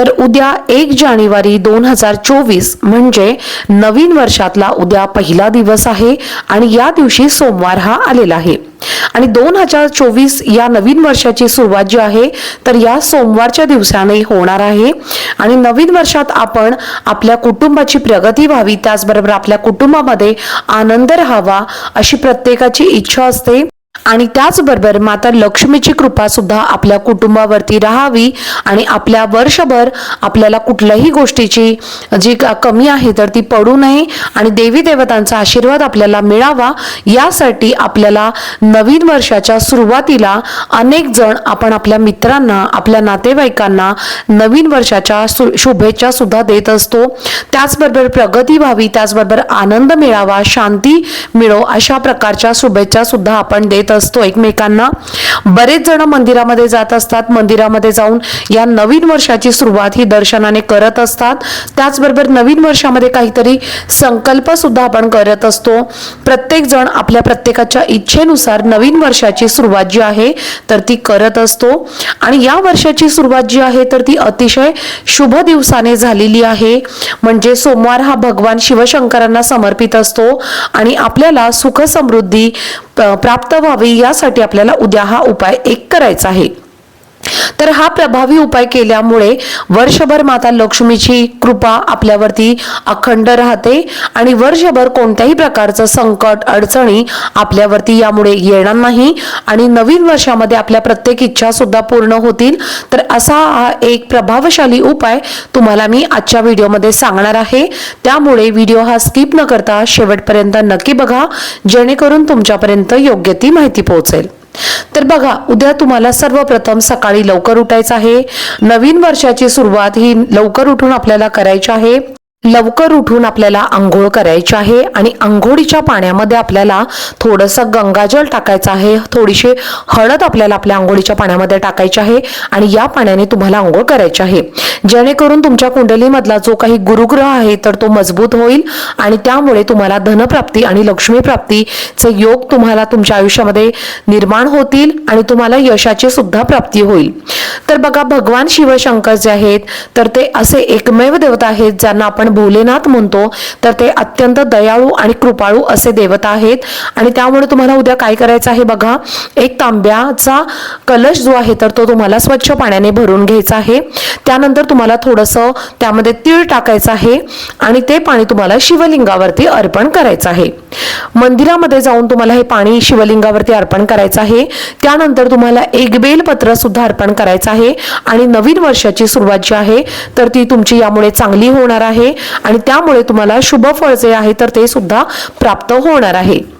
तर उद्या एक जानेवारी दोन हजार चोवीस म्हणजे नवीन वर्षातला उद्या पहिला दिवस आहे आणि या दिवशी सोमवार हा आलेला आहे. आणि दोन हजार चोवीस या नवीन वर्षाची सुरुवात जी आहे तर या सोमवारच्या दिवसाने होणार आहे. आणि नवीन वर्षात आपण आपल्या कुटुंबाची प्रगती व्हावी त्याचबरोबर आपल्या कुटुंबामध्ये आनंद राहावा अशी प्रत्येकाची इच्छा असते. आणि त्याचबरोबर माता लक्ष्मीची कृपा सुद्धा आपल्या कुटुंबावरती राहावी आणि आपल्या वर्षभर आपल्याला कुठल्याही गोष्टीची जी कमी आहे तर ती पडू नये आणि देवी देवतांचा आशीर्वाद आपल्याला मिळावा. यासाठी आपल्याला नवीन वर्षाच्या सुरुवातीला अनेक जण आपण आपल्या मित्रांना आपल्या नातेवाईकांना नवीन वर्षाच्या सु- शुभेच्छा सुद्धा देत असतो. त्याचबरोबर प्रगती व्हावी त्याचबरोबर आनंद मिळावा शांती मिळो अशा प्रकारच्या शुभेच्छा सुद्धा आपण देत असतो. एकमेकांना बरेच जण मंदिरामध्ये जात असतात. मंदिरामध्ये जाऊन या नवीन वर्षाची सुरुवात ही दर्शनाने करत असतात. त्याचबरोबर नवीन वर्षामध्ये काहीतरी संकल्प सुद्धा आपण करत असतो. प्रत्येक जण आपल्या प्रत्येकाच्या इच्छेनुसार नवीन वर्षाची सुरुवात जी आहे तर ती करत असतो. आणि या वर्षाची सुरुवात जी आहे तर ती अतिशय शुभ दिवसाने झालेली आहे. म्हणजे सोमवार हा भगवान शिवशंकरांना समर्पित असतो. आणि आपल्याला सुख समृद्धी प्राप्त व्हावी यासाठी आपल्याला उद्या हा उपाय एक करायचा आहे. तर हा प्रभावी उपाय केल्यामुळे वर्षभर माता लक्ष्मीची कृपा आपल्यावरती अखंड राहते आणि वर्षभर कोणत्याही प्रकारचं संकट अडचणी आपल्यावरती यामुळे येणार नाही आणि नवीन वर्षामध्ये आपल्या प्रत्येक इच्छा सुद्धा पूर्ण होतील. तर असा हा एक प्रभावशाली उपाय तुम्हाला मी आजच्या व्हिडिओमध्ये सांगणार आहे. त्यामुळे व्हिडिओ हा स्किप न करता शेवटपर्यंत नक्की बघा जेणेकरून तुमच्यापर्यंत योग्य ती माहिती पोहोचेल. तर बघा उद्या तुम्हाला सर्वप्रथम सकाळी लवकर उठायचं आहे. नवीन वर्षाची सुरुवात ही लवकर उठून आपल्याला करायची आहे. लवकर उठून आपल्याला आंघोळ करायची आहे आणि आंघोळीच्या पाण्यामध्ये आपल्याला थोडंसं गंगाजल टाकायचं आहे. थोडीशी हळद आपल्याला आपल्या आंघोळीच्या पाण्यामध्ये टाकायची आहे आणि या पाण्याने तुम्हाला आंघोळ करायची आहे. जेणेकरून तुमच्या कुंडलीमधला जो काही गुरुग्रह आहे तर तो मजबूत होईल आणि त्यामुळे तुम्हाला धनप्राप्ती आणि लक्ष्मीप्राप्तीचे योग तुम्हाला तुमच्या आयुष्यामध्ये निर्माण होतील आणि तुम्हाला यशाची सुद्धा प्राप्ती होईल. तर बघा भगवान शिवशंकर जे आहेत तर ते असे एकमेव देवता आहेत ज्यांना आपण भोलेनाथ म्हणतो तर ते अत्यंत दयाळू आणि कृपाळू असे देवता आहेत. आणि त्यामुळे तुम्हाला उद्या काय करायचं आहे बघा एक तांब्याचा कलश जो आहे तर तो तुम्हाला स्वच्छ पाण्याने भरून घ्यायचा आहे. त्यानंतर तुम्हाला थोडंसं त्यामध्ये तीळ टाकायचं आहे आणि ते पाणी तुम्हाला शिवलिंगावरती अर्पण करायचं आहे. मंदिरामध्ये जाऊन तुम्हाला हे पाणी शिवलिंगावरती अर्पण करायचं आहे. त्यानंतर तुम्हाला एक बेलपत्र सुद्धा अर्पण करायचं आहे. आणि नवीन वर्षाची सुरुवात जी आहे तर ती तुमची यामुळे चांगली होणार आहे. आणि त्यामुळे तुम्हाला शुभ फळ जे आहे तर ते सुद्धा प्राप्त होणार आहे.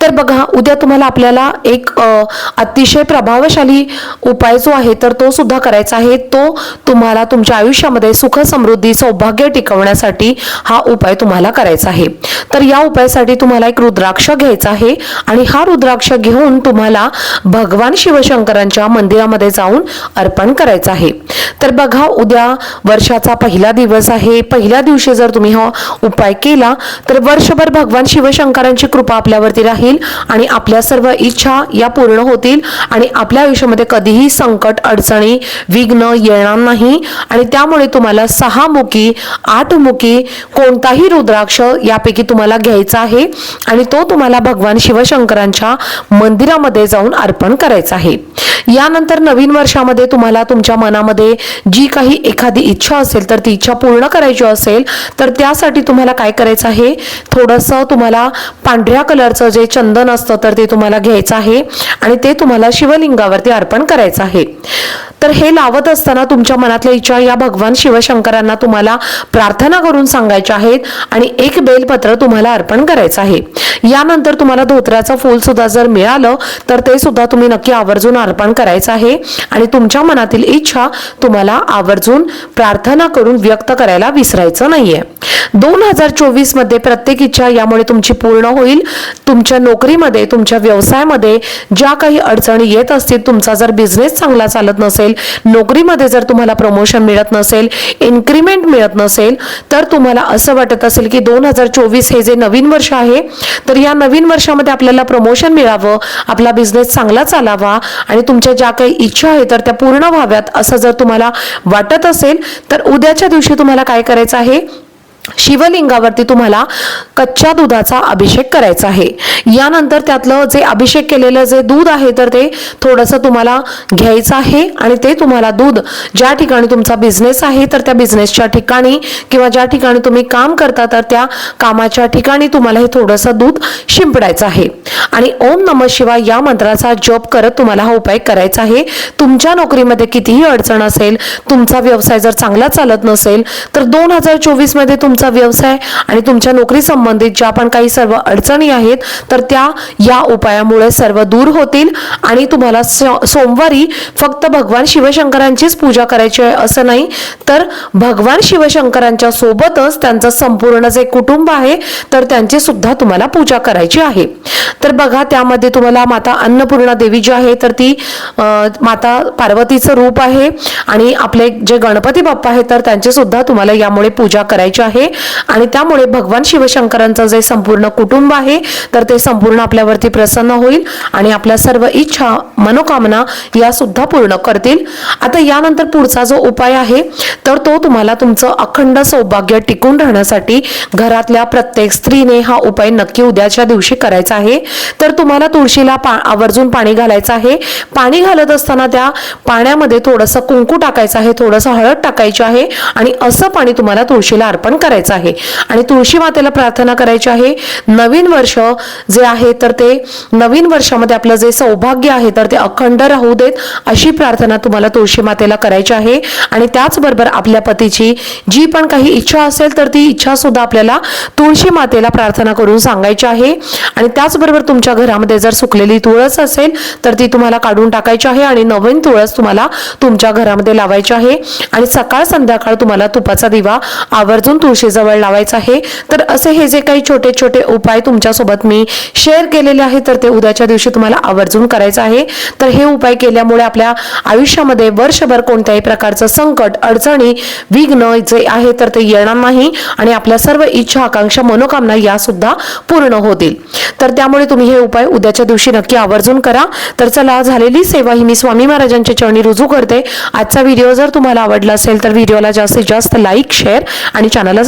तर बघा उद्या तुम्हाला आपल्याला एक अतिशय प्रभावशाली उपाय जो आहे तर तो सुद्धा करायचा आहे. तो तुम्हाला तुमच्या आयुष्यामध्ये सुख समृद्धी सौभाग्य टिकवण्यासाठी हा उपाय तुम्हाला करायचा आहे. तर या उपायासाठी तुम्हाला एक रुद्राक्ष घ्यायचा आहे आणि हा रुद्राक्ष घेऊन तुम्हाला भगवान शिवशंकरांच्या मंदिरामध्ये जाऊन अर्पण करायचं आहे. तर बघा उद्या वर्षाचा पहिला दिवस आहे. पहिल्या दिवशी जर तुम्ही हा उपाय केला तर वर्षभर भगवान शिवशंकरांची कृपा आपल्यावरती राहील आणि आपल्या सर्व इच्छा या पूर्ण होतील आणि आपल्या आयुष्यामध्ये कधीही संकट अडचणी विघ्न येणार नाही. आणि त्यामुळे तुम्हाला सहा मुखी आठ मुखी कोणताही रुद्राक्ष यापैकी तुम्हाला घ्यायचा आहे आणि तो तुम्हाला भगवान शिवशंकरांच्या मंदिरामध्ये जाऊन अर्पण करायचा आहे. यानंतर नवीन वर्षामध्ये तुम्हाला तुमच्या मनामध्ये जी काही एखादी इच्छा असेल तर ती इच्छा पूर्ण करायची असेल तर त्यासाठी तुम्हाला काय करायचं आहे? थोडंसं तुम्हाला पांढऱ्या कलरचं जे चंदन असतं तर ते तुम्हाला घ्यायचं आहे आणि ते तुम्हाला शिवलिंगावरती अर्पण करायचं आहे. तर हे लावत असताना तुमच्या मनातल्या इच्छा या भगवान शिवशंकरांना तुम्हाला प्रार्थना करून सांगायच्या आहेत आणि एक बेलपत्र तुम्हाला अर्पण करायचं आहे. यानंतर तुम्हाला धोत्राचं फूल सुद्धा जर मिळालं तर ते सुद्धा तुम्ही नक्की आवर्जून अर्पण करायचं आहे आणि तुमच्या मनातील इच्छा तुम्हाला आवर्जून प्रार्थना करून व्यक्त करायला विसरायचं नाहीये. दोन हजार चोवीसमध्ये प्रत्येक इच्छा यामुळे तुमची पूर्ण होईल. तुमच्या नोकरीमध्ये तुमच्या व्यवसायामध्ये ज्या काही अडचणी येत असतील तुमचा जर बिझनेस चांगला चालत नसेल नोकरीमध्ये जर तुम्हाला प्रमोशन मिळत नसेल इन्क्रीमेंट मिळत नसेल तर तुम्हाला असं वाटत असेल की दोन हजार चोवीस हे जे नवीन वर्ष आहे तर या नवीन वर्षामध्ये आपल्याला प्रमोशन मिळावं आपला बिझनेस चांगला चालावा आणि तुमच्या ज्या काही इच्छा आहेत तर त्या पूर्ण व्हाव्यात असं जर तुम्हाला वाटत असेल तर उद्याच्या दिवशी तुम्हाला काय करायचं आहे? शिवलिंगावरती तुम्हाला कच्च्या दुधाचा अभिषेक करायचा आहे. यानंतर त्यातलं जे अभिषेक केलेलं जे दूध आहे तर ते थोडंसं तुम्हाला घ्यायचं आहे आणि ते तुम्हाला दूध ज्या ठिकाणी तुमचा बिझनेस आहे तर त्या बिझनेसच्या ठिकाणी किंवा ज्या ठिकाणी तुम्ही काम करता तर त्या कामाच्या ठिकाणी तुम्हाला हे थोडंसं दूध शिंपडायचं आहे. आणि ओम नम शिवाय या मंत्राचा जप करत तुम्हाला हा उपाय करायचा आहे. तुमच्या नोकरीमध्ये कितीही अडचण असेल तुमचा व्यवसाय जर चांगला चालत नसेल तर दोन हजार चोवीसमध्ये तुम्ही तुमचा व्यवसाय आणि तुमच्या नोकरी संबंधित ज्या पण काही सर्व अडचणी आहेत तर त्या या उपायामुळे सर्व दूर होतील आणि तुम्हाला सो- सोमवारी फक्त भगवान शिवशंकरांचीच पूजा करायची आहे असं नाही तर भगवान शिवशंकरांच्या सोबतच त्यांचं संपूर्ण जे कुटुंब आहे तर त्यांची सुद्धा तुम्हाला पूजा करायची आहे. तर बघा त्यामध्ये तुम्हाला माता अन्नपूर्णा देवी जी आहे तर ती माता पार्वतीचं रूप आहे आणि आपले जे गणपती बाप्पा आहेत तर त्यांची सुद्धा तुम्हाला यामुळे पूजा करायची आहे. आणि त्यामुळे भगवान शिवशंकरांचं जे संपूर्ण कुटुंब आहे तर ते संपूर्ण आपल्यावरती प्रसन्न होईल आणि आपल्या सर्व इच्छा मनोकामना या सुद्धा पूर्ण करतील. आता यानंतर पुढचा जो उपाय आहे तर तो तुम्हाला तुमचं अखंड सौभाग्य टिकून राहण्यासाठी घरातल्या प्रत्येक स्त्रीने हा उपाय नक्की उद्याच्या दिवशी करायचा आहे. तर तुम्हाला तुळशीला पा आवर्जून पाणी घालायचं आहे. पाणी घालत असताना त्या पाण्यामध्ये थोडंसं कुंकू टाकायचं आहे थोडंसं हळद टाकायची आहे आणि असं पाणी तुम्हाला तुळशीला अर्पण करायचं आहे. आणि तुळशी मातेला प्रार्थना करायची आहे. नवीन वर्ष जे आहे तर ते नवीन वर्षामध्ये आपलं जे सौभाग्य आहे तर ते अखंड राहू देत अशी प्रार्थना तुम्हाला तुळशी मातेला करायची आहे. आणि त्याचबरोबर आपल्या पतीची जी पण काही इच्छा असेल तर ती इच्छा सुद्धा आपल्याला तुळशी मातेला प्रार्थना करून सांगायची आहे. आणि त्याचबरोबर तुमच्या घरामध्ये जर सुकलेली तुळस असेल तर ती तुम्हाला काढून टाकायची आहे आणि नवीन तुळस तुम्हाला तुमच्या घरामध्ये लावायची आहे. आणि सकाळ संध्याकाळ तुम्हाला तुपाचा दिवा आवर्जून तुळशी तुळशीजवळ लावायचं आहे. तर असे हे जे काही छोटे छोटे उपाय तुमच्यासोबत मी शेअर केलेले आहे तर ते उद्याच्या दिवशी तुम्हाला आवर्जून करायचं आहे. तर हे उपाय केल्यामुळे आपल्या आयुष्यामध्ये वर्षभर कोणत्याही प्रकारचं संकट अडचणी विघ्न जे आहे तर ते येणार नाही आणि आपल्या सर्व इच्छा आकांक्षा मनोकामना या सुद्धा पूर्ण होतील. तर त्यामुळे तुम्ही हे उपाय उद्याच्या दिवशी नक्की आवर्जून करा. तर चला झालेली सेवा ही मी स्वामी महाराजांच्या चरणी रुजू करते. आजचा व्हिडिओ जर तुम्हाला आवडला असेल तर व्हिडिओला जास्तीत जास्त लाईक शेअर आणि चॅनलला